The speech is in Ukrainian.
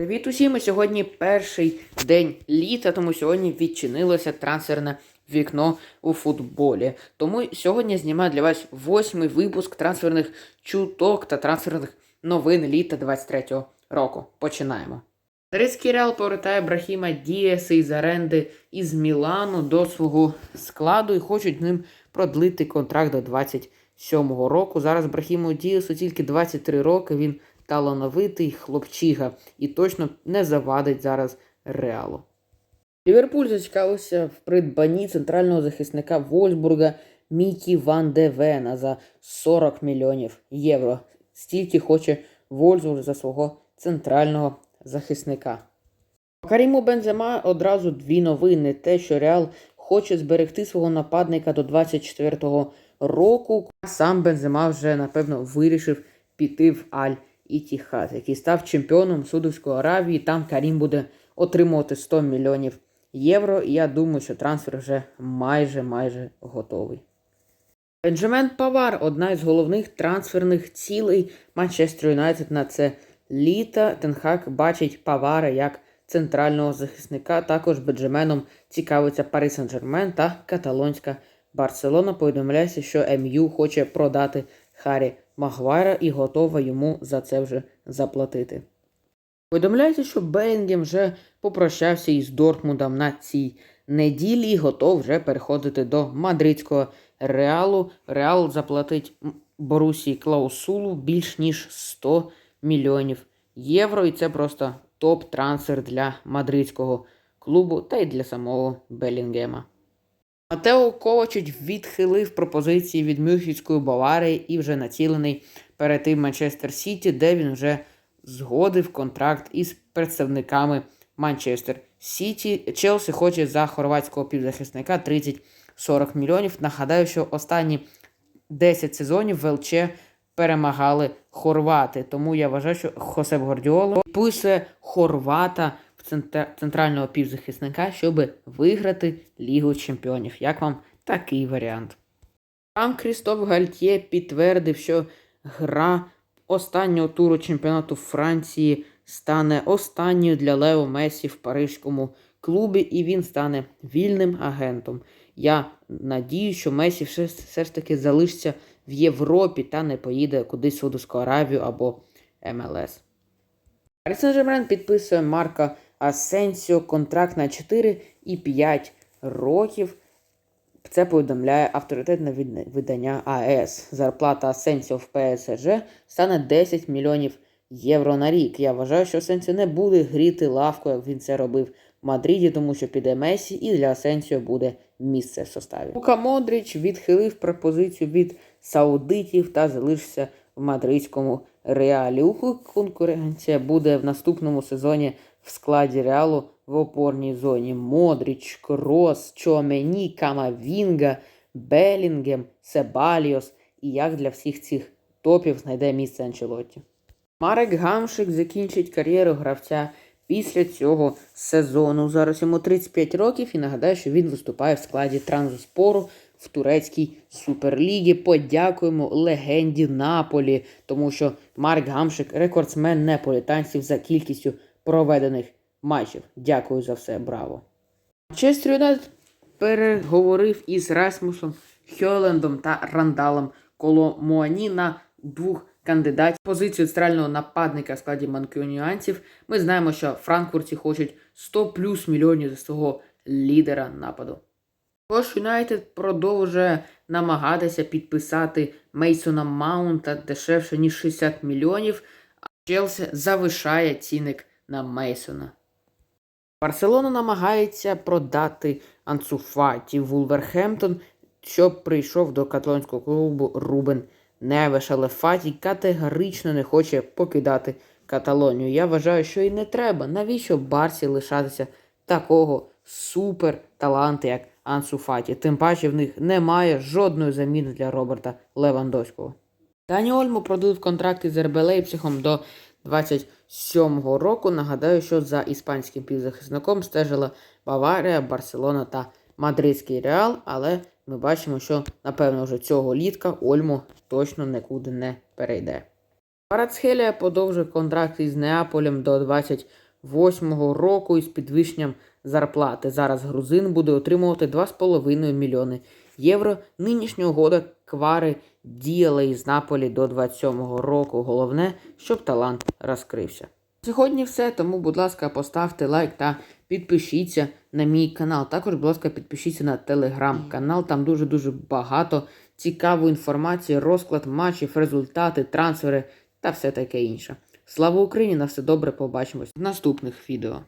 Привіт усім! Сьогодні перший день літа, тому сьогодні відчинилося трансферне вікно у футболі. Тому сьогодні знімаю для вас восьмий випуск трансферних чуток та трансферних новин літа 23-го року. Починаємо. Мадридський Реал повертає Брахіма Дієса із оренди із Мілану до свого складу і хочуть ним продлити контракт до 27-го року. Зараз Брахіму Дієсу тільки 23 роки. Він талановитий хлопчига і точно не завадить зараз реалу. Ліверпуль зацікавився в придбанні центрального захисника Вольсбурга Мікі Ван де Вена за 40 мільйонів євро. Стільки хоче Вольсбург за свого центрального захисника. Каріму Бензема одразу дві новини: те, що Реал хоче зберегти свого нападника до 24-го року. Сам Бензема вже напевно вирішив піти в Аль Ітіхад, який став чемпіоном Судовської Аравії. Там Карім буде отримувати 100 мільйонів євро. І я думаю, що трансфер вже майже майже готовий. Бенджамен Павар одна із головних трансферних цілей Манчестер Юнайтед на це літо. Тенхак бачить Павара як центрального захисника. Також Бенджаменом цікавиться Пари Сен-Жермен та каталонська Барселона. Повідомляється, що МЮ хоче продати Харі Магуайра і готова йому за це вже заплатити. Повідомляється, що Белінгем вже попрощався із Дортмундом на цій неділі і готов вже переходити до мадридського реалу. Реал заплатить Борусі Клаусулу більш ніж 100 мільйонів євро. І це просто топ-трансфер для мадридського клубу та й для самого Белінгема. Матео Ковачич відхилив пропозиції від Мюнхенської Баварії і вже націлений перейти в Манчестер Сіті, де він вже згодив контракт із представниками Манчестер Сіті. Челсі хоче за хорватського півзахисника 30-40 мільйонів. Нагадаю, що останні 10 сезонів в ЛЧ перемагали хорвати. Тому я вважаю, що Хосеп Гордіоло підписує хорвата. Центрального півзахисника, щоб виграти Лігу Чемпіонів. Як вам такий варіант? Сам Крістоф Гальтє підтвердив, що гра останнього туру чемпіонату Франції стане останньою для Лео Месі в парижському клубі, і він стане вільним агентом. Я надію, що Месі все, все ж таки залишиться в Європі та не поїде кудись в Саудовську Аравію або МЛС. Сен-Жермен підписує Марка Асенсіо контракт на 4 і 5 років. Це повідомляє авторитетне видання АЕС. Зарплата Асенсіо в ПСЖ стане 10 мільйонів євро на рік. Я вважаю, що Асенсіо не буде гріти лавку, як він це робив в Мадриді, тому що піде Месі, і для Асенсіо буде місце в составі. Лука Модріч відхилив пропозицію від саудитів та залишився в мадридському реалі. У конкуренція буде в наступному сезоні в складі реалу в опорній зоні. Модріч, Крос, Чомені, Камавінга, Белінгем, Себаліос. І як для всіх цих топів знайде місце Анчелотті. Марек Гамшик закінчить кар'єру гравця після цього сезону. Зараз йому 35 років і нагадаю, що він виступає в складі транспору в турецькій суперлігі. Подякуємо легенді Наполі, тому що Марк Гамшик рекордсмен неаполітанців за кількістю проведених матчів. Дякую за все, браво. Манчестер Юнайтед переговорив із Расмусом Хьолендом та Рандалом Коломуані на двох кандидатів. Позицію центрального нападника в складі манкюніанців. Ми знаємо, що Франкфурті хочуть 100 плюс мільйонів за свого лідера нападу. Також Юнайтед продовжує намагатися підписати Мейсона Маунта дешевше, ніж 60 мільйонів, а Челсі завишає цінник на Мейсона. Барселона намагається продати Ансуфаті Вулверхемптон, щоб прийшов до каталонського клубу Рубен Невеш, але Фаті категорично не хоче покидати Каталонію. Я вважаю, що і не треба. Навіщо Барсі лишатися такого супер таланта, як Ансу Фаті? Тим паче в них немає жодної заміни для Роберта Левандовського. Дані Ольмо продлив контракт із РБ Лейпцигом до 27-го року. Нагадаю, що за іспанським півзахисником стежила Баварія, Барселона та Мадридський Реал, але ми бачимо, що напевно вже цього літка Ольмо точно нікуди не перейде. Парацхелія подовжив контракт із Неаполем до 28-го року із підвищенням зарплати. Зараз грузин буде отримувати 2,5 мільйони євро. Нинішня угода квари діяла із Наполі до 27-го року. Головне, щоб талант розкрився. Сьогодні все, тому, будь ласка, поставте лайк та підпишіться на мій канал. Також, будь ласка, підпишіться на телеграм-канал. Там дуже-дуже багато цікавої інформації, розклад матчів, результати, трансфери та все таке інше. Слава Україні! На все добре, побачимось в наступних відео.